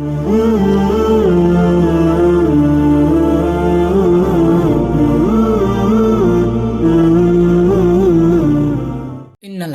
Ooh.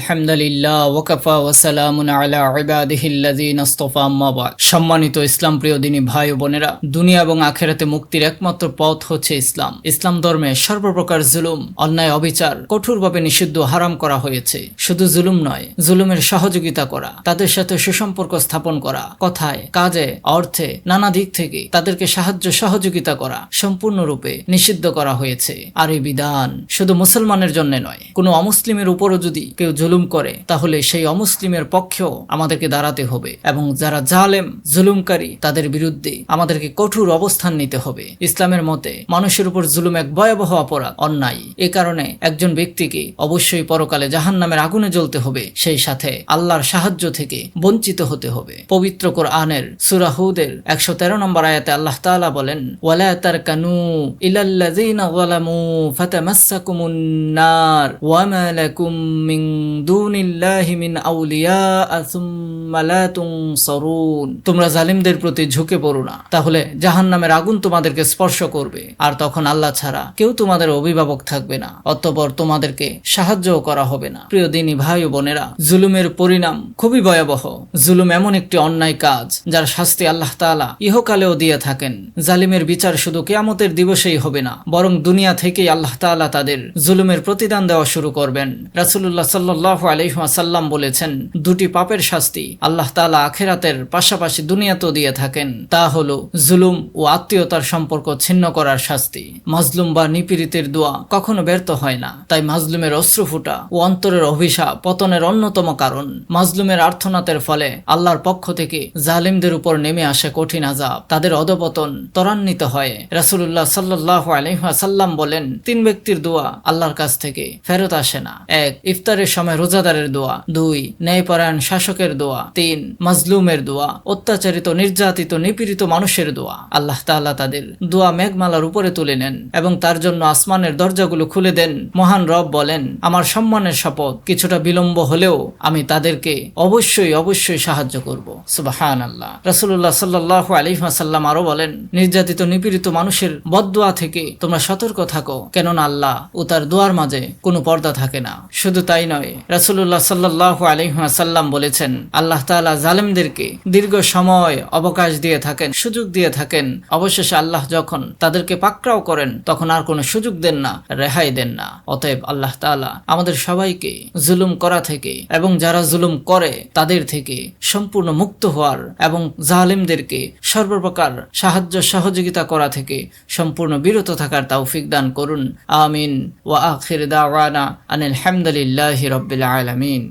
In আলহামদুলিল্লাহ, ওয়াকাফা ওয়াসালামুন আলা ইবাদিহিল্লাযিনা ইসতাফা আম্মা বাদ। সম্মানিত ইসলাম প্রিয় ভাই ও বোনেরা, দুনিয়া এবং আখেরাতে মুক্তির একমাত্র পথ হচ্ছে ইসলাম। ইসলাম ধর্মে সর্বপ্রকার জুলুম, অন্যায়, অবিচার কঠোরভাবে নিষিদ্ধ হারাম করা হয়েছে। শুধু জুলুম নয়, জুলুমের সহযোগিতা করা, তাদের সাথে সুসম্পর্ক স্থাপন করা, কথায়, কাজে, অর্থে, নানা দিক থেকে তাদেরকে সাহায্য সহযোগিতা করা সম্পূর্ণরূপে নিষিদ্ধ করা হয়েছে। আর এই বিধান শুধু মুসলমানের জন্য নয়, কোনো অমুসলিমের উপরও যদি কেউ জুলুম করে, তাহলে সেই অমুসলিমের পক্ষেও আমাদেরকে দাঁড়াতে হবে এবং যারা জালেম, জুলুমকারী, তাদের বিরুদ্ধে আমাদেরকে কঠোর অবস্থান নিতে হবে। ইসলামের মতে, মানুষের উপর জুলুম এক ভয়াবহ অপরাধ, অন্যায়। এ কারণে একজন ব্যক্তিকে অবশ্যই পরকালে জাহান নামের আগুনে জ্বলতে হবে, সেই সাথে আল্লাহর সাহায্য থেকে বঞ্চিত হতে হবে। পবিত্র কোরআনের সুরাহুদের একশো তেরো নম্বর আয়াতে আল্লাহ তাআলা বলেন, ওয়ালা তারকানু ইলাল্লাযীনা যালামু ফাতামাসসাকুমুন নার, ওয়া মিন دون الله من أولياء ثم তুনসারুন তোমরা জালিমদের প্রতি ঝুঁকে পড়ো না। তাহলে জাহান্নামের আগুন তোমাদেরকে স্পর্শ করবে। আর তখন আল্লাহ ছাড়া কেউ তোমাদের অভিভাবক থাকবে না। অতঃপর তোমাদেরকে সাহায্যও করা হবে না। প্রিয় দিনী ভাই ও বোনেরা, জুলুমের পরিণাম খুবই ভয়াবহ। জুলুম এমন একটি অন্যায় কাজ, যার শাস্তি আল্লাহ তাআলা ইহকালেও দিয়ে থাকেন। জালিমের বিচার শুধু কেয়ামতের দিবসেই হবে না, বরং দুনিয়া থেকেই আল্লাহ তাআলা তাদের জুলুমের প্রতিদান দেওয়া শুরু করবেন। রাসূলুল্লাহ সাল্লাল্লাহু আলাইহি ওয়াসাল্লাম বলেছেন, দুটি পাপের শাস্তি আল্লাহ তালা আখেরাতের পাশাপাশি দুনিয়াতেও দিয়ে থাকেন। তা হলো জুলুম ও আত্মীয়তার সম্পর্ক ছিন্ন করার শাস্তি। মাজলুম বা নিপীড়িতের দোয়া কখনো ব্যর্থ হয় না। তাই মাজলুমের অশ্রু ফুটা ও অন্তরের অভিশাপ পতনের অন্যতম কারণ। মাজলুমের আর্থনাতের ফলে আল্লাহর পক্ষ থেকে জালিমদের উপর নেমে আসে কঠিন আজাব তাদের অধপতন ত্বরান্বিত হয়। রাসূলুল্লাহ সাল্লাল্লাহু আলাইহি ওয়াসাল্লাম বলেন, তিন ব্যক্তির দোয়া আল্লাহর কাছ থেকে ফেরত আসে না। এক, ইফতারের সময় রোজাদারের দোয়া। দুই, ন্যায়পরায়ণ শাসকের দোয়া। তিন মাজলুমের দোয়া, অত্যাচারিত, নির্যাতিত, নিপীড়িত মানুষের দোয়া। আল্লাহ তাআলা তাদের দোয়া মেঘমালার উপরে তুলে নেন এবং তার জন্য আসমানের দরজাগুলো খুলে দেন। মহান রব বলেন, আমার সম্মানের শপথ কিছুটা বিলম্ব হলেও আমি তাদেরকে অবশ্যই অবশ্যই সাহায্য করব। সুবাহান আল্লাহ রাসূলুল্লাহ সাল্লাল্লাহু আলাইহি ওয়াসাল্লাম আরও বলেন, নির্যাতিত, নিপীড়িত মানুষের বদদোয়া থেকে তোমরা সতর্ক থাকো, কেননা আল্লাহ ও তার দোয়ার মাঝে কোনো পর্দা থাকে না। শুধু তাই নয়, রাসূলুল্লাহ সাল্লাল্লাহু আলাইহি ওয়াসাল্লাম বলেছেন, আল্লাহ তাআলা জালেমদেরকে দীর্ঘ সময় অবকাশ দিয়ে থাকেন, সুযোগ দিয়ে থাকেন। অবশেষে আল্লাহ যখন তাদেরকে পাকড়াও করেন, তখন আর কোনো সুযোগ দেন না, রেহাই দেন না। অতএব আল্লাহ তাআলা আমাদের সবাইকে জুলুম করা থেকে এবং যারা জুলুম করে, তাদের থেকে সম্পূর্ণ মুক্ত হওয়ার এবং জালেমদেরকে সর্বপ্রকার সাহায্য সহযোগিতা করা থেকে সম্পূর্ণ বিরত থাকার তৌফিক দান করুন। আমিন। ওয়া আখির দাওয়ানা আনিল হামদুলিল্লাহি রাব্বিল আলামিন।